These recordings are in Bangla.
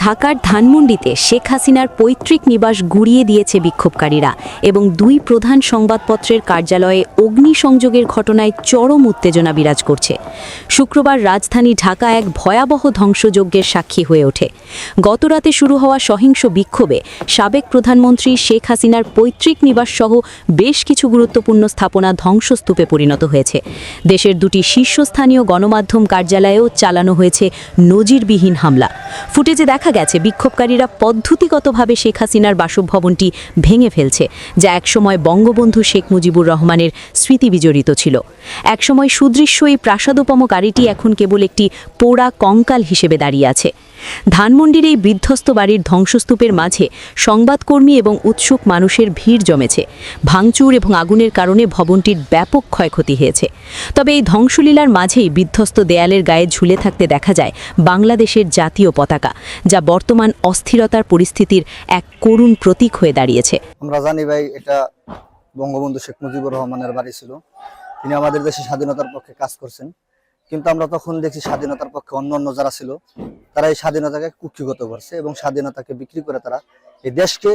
ঢাকার ধানমন্ডিতে শেখ হাসিনার পৈতৃক নিবাস গুড়িয়ে দিয়েছে বিক্ষোভকারীরা এবং দুই প্রধান সংবাদপত্রের কার্যালয়ে অগ্নিসংযোগের ঘটনায় চরম উত্তেজনা বিরাজ করছে। শুক্রবার রাজধানী ঢাকা এক ভয়াবহ ধ্বংসযজ্ঞের সাক্ষী হয়ে ওঠে। গতরাতে শুরু হওয়া সহিংস বিক্ষোভে সাবেক প্রধানমন্ত্রী শেখ হাসিনার পৈতৃক নিবাস সহ বেশ কিছু গুরুত্বপূর্ণ স্থাপনা ধ্বংসস্তূপে পরিণত হয়েছে। দেশের দুটি শীর্ষস্থানীয় গণমাধ্যম কার্যালয়েও চালানো হয়েছে নজিরবিহীন হামলা। ফুটেজে দেখা গেছে, বিক্ষোভকারীরা পদ্ধতিগতভাবে শেখ হাসিনার বাসভবনটি ভেঙে ফেলছে, যা একসময় বঙ্গবন্ধু শেখ মুজিবুর রহমানের স্মৃতি বিজড়িত ছিল। একসময় সুদৃশ্য এই প্রাসাদোপম গাড়িটি এখন কেবল একটি পোড়া কঙ্কাল হিসেবে দাঁড়িয়ে আছে। ধানমন্ডির এই বিধ্বস্ত বাড়ির ধ্বংসস্তূপের মাঝে সংবাদকর্মী এবং উৎসুক মানুষের ভিড় জমেছে। ভাঙচুর এবং আগুনের কারণে ভবনটির ব্যাপক ক্ষয়ক্ষতি হয়েছে। তবে এই ধ্বংসলীলার মাঝেই বিধ্বস্ত দেয়ালের গায়ে ঝুলে থাকতে দেখা যায় বাংলাদেশের জাতীয় পতাকা, যা বর্তমান অস্থিরতার পরিস্থিতির এক করুণ প্রতীক হয়ে দাঁড়িয়েছে। আমরা জানি ভাই, এটা বঙ্গবন্ধু শেখ মুজিবুর রহমানের বাড়ি ছিল। তিনি আমাদের দেশে স্বাধীনতার পক্ষে কাজ করছেন। কিন্তু আমরা তখন দেখছি স্বাধীনতার পক্ষে অন্য অন্য যারা ছিল, তারা এই স্বাধীনতাকে কুক্ষিগত করছে এবং স্বাধীনতাকে বিক্রি করে তারা এই দেশকে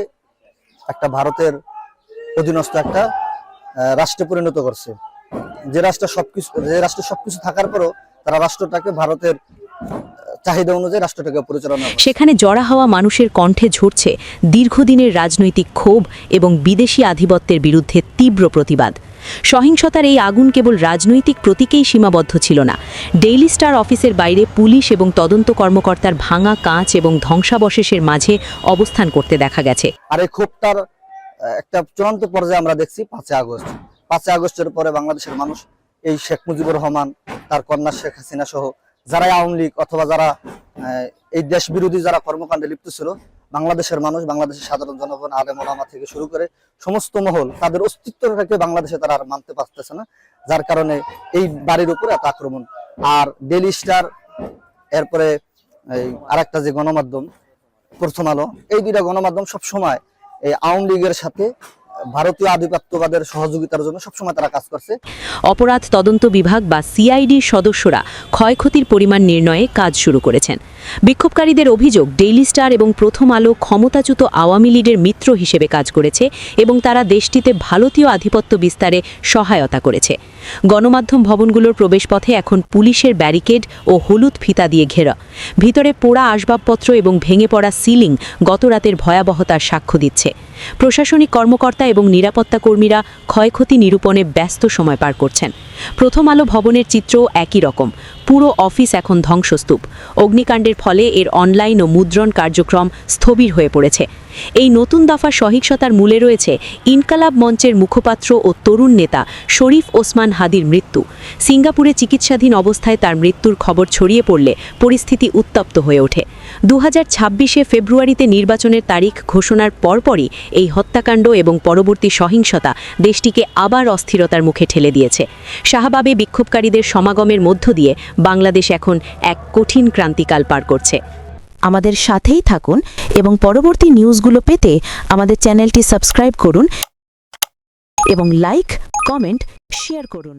একটা ভারতের অধীনস্থ একটা রাষ্ট্রে পরিণত করছে। যে রাষ্ট্র সবকিছু, যে রাষ্ট্রে সবকিছু থাকার পরও তারা রাষ্ট্রটাকে ভারতের চাহিদা অনুযায়ী রাষ্ট্রটাকে পরিচালনা সেখানে জড়া হওয়া মানুষের কণ্ঠে ঝরছে দীর্ঘদিনের রাজনৈতিক ক্ষোভ এবং বিদেশি আধিপত্যের বিরুদ্ধে তীব্র প্রতিবাদ। সহিংসতার এই আগুন কেবল রাজনৈতিক প্রতীকেই সীমাবদ্ধ ছিল না। ডেইলি স্টার অফিসের বাইরে পুলিশ এবং তদন্ত কর্মকর্তার ভাঙা কাঁচ এবং ধ্বংসাবশেষের মাঝে অবস্থান করতে দেখা গেছে। আর এই ক্ষোভটার একটা চূড়ান্ত পর্যায়ে আমরা দেখছি পাঁচই আগস্ট। পাঁচই আগস্টের পরে বাংলাদেশের মানুষ এই শেখ মুজিবুর রহমান, তার কন্যা শেখ হাসিনা সহ যারা আওয়ামী লীগ অথবা যারা এই দেশ বিরোধী যারা কর্মকাণ্ডে লিপ্ত ছিল বাংলাদেশের মানুষ, বাংলাদেশের সাধারণ জনগণ, আলেম মোলামা থেকে শুরু করে সমস্ত মহল তাদের অস্তিত্বটাকে বাংলাদেশে তারা আর মানতে পারতেছে না, যার কারণে এই বাড়ির উপরে এত আক্রমণ। আর ডেলি স্টার এরপরে এই আরেকটা যে গণমাধ্যম, প্রথম আলো, এই দুইটা গণমাধ্যম সব সময় এই আওয়ামী লীগের সাথে ভারতীয় আধিপত্যবাদের সহযোগিতার জন্য সবসময় তারা কাজ করছে। অপরাধ তদন্ত বিভাগ বা সিআইডির সদস্যরা ক্ষয়ক্ষতির পরিমাণ নির্ণয়ে কাজ শুরু করেছেন। বিক্ষোভকারীদের অভিযোগ ডেইলি স্টার এবং প্রথম আলো ক্ষমতাচ্যুত আওয়ামী লীগের মিত্র হিসেবে কাজ করেছে এবং তারা দেশটিতে ভারতীয় আধিপত্য বিস্তারে সহায়তা করেছে। গণমাধ্যম ভবনগুলোর প্রবেশপথে এখন পুলিশের ব্যারিকেড ও হলুদ ফিতা দিয়ে ঘেরা। ভিতরে পোড়া আসবাবপত্র এবং ভেঙে পড়া সিলিং গতরাতের ভয়াবহতার সাক্ষ্য দিচ্ছে। প্রশাসনিক কর্মকর্তা এবং নিরাপত্তা কর্মীরা ক্ষয়ক্ষতি নিরূপণে ব্যস্ত সময় পার করছেন। প্রথম আলো ভবনের চিত্রও একই রকম। পুরো অফিস এখন ধ্বংসস্তূপ। অগ্নিকাণ্ডের ফলে এর অনলাইন ও মুদ্রণ কার্যক্রম স্থবির হয়ে পড়েছে। এই নতুন দফা সহিংসতার মূলে রয়েছে ইনকালাব মঞ্চের মুখপাত্র ও তরুণ নেতা শরীফ ওসমান হাদির মৃত্যু। সিঙ্গাপুরে চিকিৎসাধীন অবস্থায় তার মৃত্যুর খবর ছড়িয়ে পড়লে পরিস্থিতি উত্তপ্ত হয়ে ওঠে। দু হাজার ফেব্রুয়ারিতে নির্বাচনের তারিখ ঘোষণার পরপরই এই হত্যাকাণ্ড এবং পরবর্তী সহিংসতা দেশটিকে আবার অস্থিরতার মুখে ঠেলে দিয়েছে। শাহবাবে বিক্ষোভকারীদের সমাগমের মধ্য দিয়ে বাংলাদেশ এখন এক কঠিন ক্রান্তিকাল পার করছে। আমাদের সাথেই থাকুন এবং পরবর্তী নিউজগুলো পেতে আমাদের চ্যানেলটি সাবস্ক্রাইব করুন এবং লাইক কমেন্ট শেয়ার করুন।